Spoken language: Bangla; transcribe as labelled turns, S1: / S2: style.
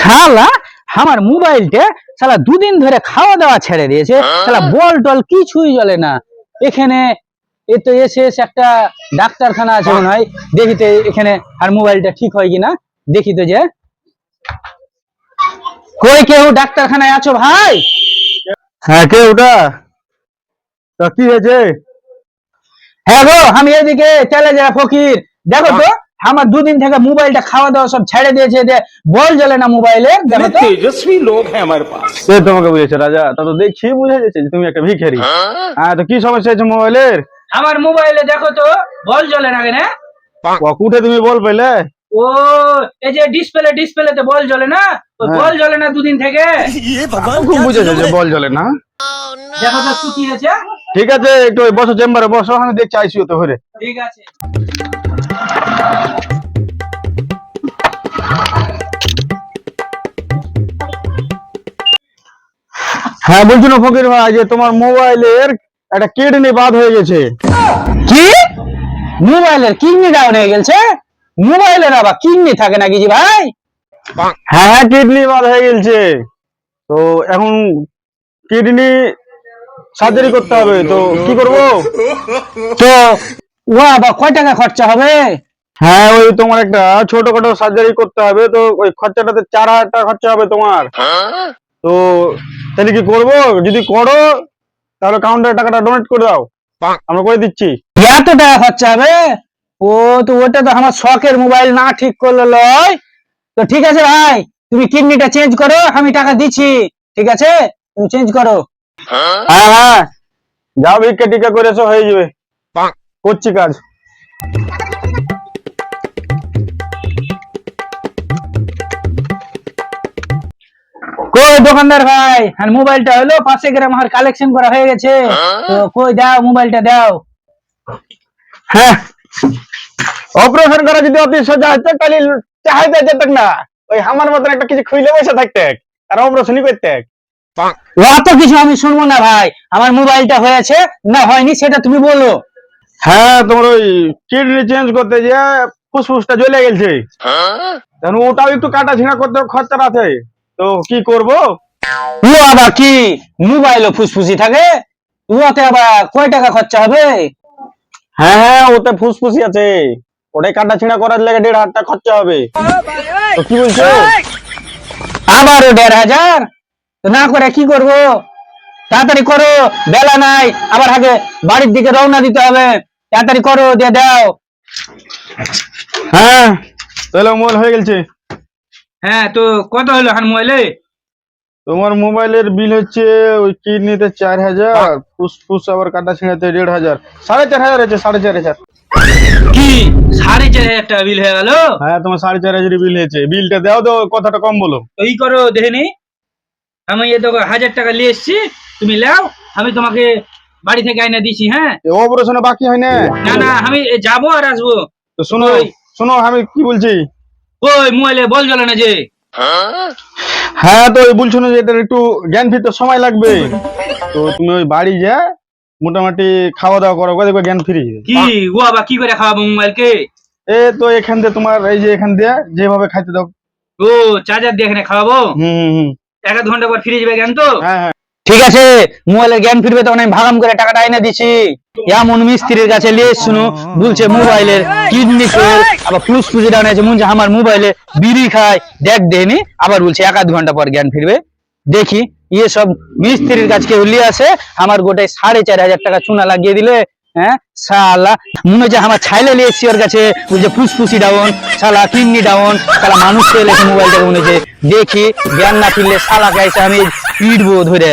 S1: শালা আমার মোবাইলটা শালা দুদিন ধরে খাওয়া দাওয়া ছেড়ে দিয়েছে। শালা বল টল কিছুই জ্বলে না। এখানে এ তো এসে এসে একটা ডাক্তারখানা আছে মনে হয়। দেখি তো এখানে আর মোবাইলটা ঠিক হয় কিনা। দেখি তো যে। কই কেউ ডাক্তারখানায় আছো ভাই?
S2: হ্যাঁ কে ওটা? তা কি হয়েছে?
S1: হ্যাঁ গো আমি এদিকে চলে যা ফকির। দেখো তো। আমার দুদিন থেকে মোবাইলটা খাওয়া দাওয়া সব ছেড়ে দিয়েছে যে বল জ্বলে না মোবাইলে
S3: তেজস্বী লোক হ্যাঁ আমার পাস
S2: সে তোমাকে বুঝেছে রাজা। তা তো দেখছি বুঝে যাচ্ছে যে তুমি একটা ভিখারি। হ্যাঁ? হ্যাঁ? তো কি সমস্যা হয়েছে মোবাইলের?
S1: আমার মোবাইলে দেখো তো বল জ্বলে না কেন?
S2: কুঠে তুমি বল পেলে?
S1: ও এই যে ডিসপ্লে ডিসপ্লে তে বল জ্বলে না?
S2: হ্যাঁ।
S1: বল জ্বলে না দুদিন থেকে?
S2: বুঝেছে যে বল জ্বলে না।
S1: দেখো তো কি হয়েছে।
S2: ঠিক আছে একটু বসো চেম্বারে বসো আমি দেখছি আইসিও তো ঘরে
S1: ঠিক আছে।
S2: হ্যাঁ বলছি না ফকির ভাই যে তোমার মোবাইলের একটা কিডনি বাদ হয়ে গেছে।
S1: কি? মোবাইলের কিডনি ডাউন হয়ে গেছে? মোবাইলের আবার কিডনি থাকে নাকি জি ভাই?
S2: হ্যাঁ হ্যাঁ কিডনি বাদ হয়ে গেছে। তো এখন কিডনি সার্জারি করতে হবে তো কি করব?
S1: তো ও আবার কয় টাকা খরচা হবে?
S2: হ্যাঁ ওই তোমার একটা ছোটখাটো সার্জারি করতে হবে তো ওই খরচাটাতে চার হাজার টাকা খরচা হবে তোমার। তো তাহলে কি করব? যদি করো তাহলে কাউন্টার টাকাটা ডোনেট করে দাও। আমরা করে দিচ্ছি।
S1: এত টাকা খরচা হবে? ও তো ওটা তো আমার শখের মোবাইল না ঠিক করলে লয়। তো ঠিক আছে ভাই তুমি কিডনিটা চেঞ্জ করো আমি টাকা দিচ্ছি। ঠিক আছে? তুমি চেঞ্জ করো।
S2: হ্যাঁ হ্যাঁ। যাও ভিক্ষা টিকা করে এসো হয়ে যাবে। করছি কাজ।
S1: কই দোকানদার ভাই? আর মোবাইলটা হলো পাঁচশো গ্রাম আমার কালেকশন করা হয়ে গেছে। তো কই দাও মোবাইলটা দাও।
S2: হ্যাঁ। অপারেশন করা যদি অতি সোজা হতো তাহলে চাহাইতে যেত না। ওই আমার মতন একটা কিছু খুইলে বসে থাকতে আর অপারেশনই করতে
S1: অত কিছু আমি শুনব না ভাই। আমার মোবাইলটা হয়েছে না হয়নি সেটা তুমি বলো।
S2: হ্যাঁ তোমার ওই কিডনি চেঞ্জ করতে যে ফুসফুসটা জ্বলে গেছে। তখন ওটাও একটু কাটা ছিঁড়া করতে খরচা আছে। তো কি করব?
S1: ও আবার কি? মোবাইলও ফুসফুসি থাকে? ওতে আবার কয় টাকা খরচা হবে?
S2: হ্যাঁ হ্যাঁ ওতে ফুসফুসি আছে। ওটাই কাটা ছিঁড়া করার লেগে দেড় হাজার টাকা খরচা হবে। তো কি বলছো?
S1: আবারও দেড় হাজার? তো না করে কি করব? তাড়াতাড়ি করো বেলা নাই আবার আগে বাড়ির দিকে রওনা দিতে হবে। তাড়াতাড়ি করো দিয়ে দাও।
S2: হ্যাঁ। তাহলে মোবাইল হয়ে গেছে।
S1: হ্যাঁ তো কত হলো হান মোবাইলে?
S2: তোমার মোবাইলের বিল হচ্ছে ওই কিডনিতে চার হাজার ফুসফুস আবার কাটা ছিঁড়াতে দেড় হাজার। সাড়ে চার হাজার আছে সাড়ে চার হাজার।
S1: কি? সাড়ে চার হাজার টাকা বিল হয়ে গেল?
S2: হ্যাঁ তোমার সাড়ে চার হাজার বিল হয়েছে। বিলটা দাও তো কথাটা কম বলো।
S1: এই করো দেখে আমি এ তোকে হাজার টাকা নিয়ে এসছি তুমি লাও আমি তোমাকে বাড়ি থেকে আইনা দিছি হ্যাঁ?
S2: অপারেশনে বাকি হয় না?
S1: না না আমি যাব আর আসব।
S2: তো শোনো। শোনো আমি কি বলছি?
S1: ওই মোবাইলে বল জ্বলে না যে।
S2: হ্যাঁ তো ওই বলছো না যে এটার একটু জ্ঞান ফিরতে সময় লাগবে। তো তুমি ওই বাড়ি যা মোটামুটি খাওয়া দাওয়া করো দেখবে জ্ঞান ফিরে
S1: কি? ও আবার কি করে খাওয়াবো মোবাইলকে?
S2: এ তো এখান দিয়ে তোমার এই যে এখান দিয়ে যেভাবে খাইতে দাও।
S1: ও চার্জার দিয়ে এখানে খাওয়াবো?
S2: হুম হুম, হুম।
S1: এক আধ ঘণ্টা পর ফিরে যাবে জ্ঞান তো?
S2: হ্যাঁ হ্যাঁ।
S1: ঠিক আছে? মোবাইলের জ্ঞান ফিরবে তখন আমি ভাগাম করে টাকাটা এনে দিছি। এমন মিস্ত্রির কাছে লিয়ে শুনো, বলছে মোবাইলের কিডনি আবার ফুস ফুসি ডাউন আছে আমার মোবাইলে বিড়ি খায়। দেখ দেনি আবার বলছে এক আধ ঘণ্টা পর জ্ঞান ফিরবে। দেখি ইয়ে সব মিস্ত্রির কাছে কেউ লিয়ে আসে, আমার গোটায় সাড়ে চার হাজার টাকা চুনা লাগিয়ে দিলে হ্যাঁ? শালা, মনে হচ্ছে আমার ছাইলে লিয়েছি ওর কাছে। বলছে ফুসফুসি ডাউন শালা কিডনি ডাউন শালা মানুষ লেখে মোবাইলটা মনে হচ্ছে দেখি, জ্ঞান না ফিরলে শালা গাইছে আমি। পিটবো ধরে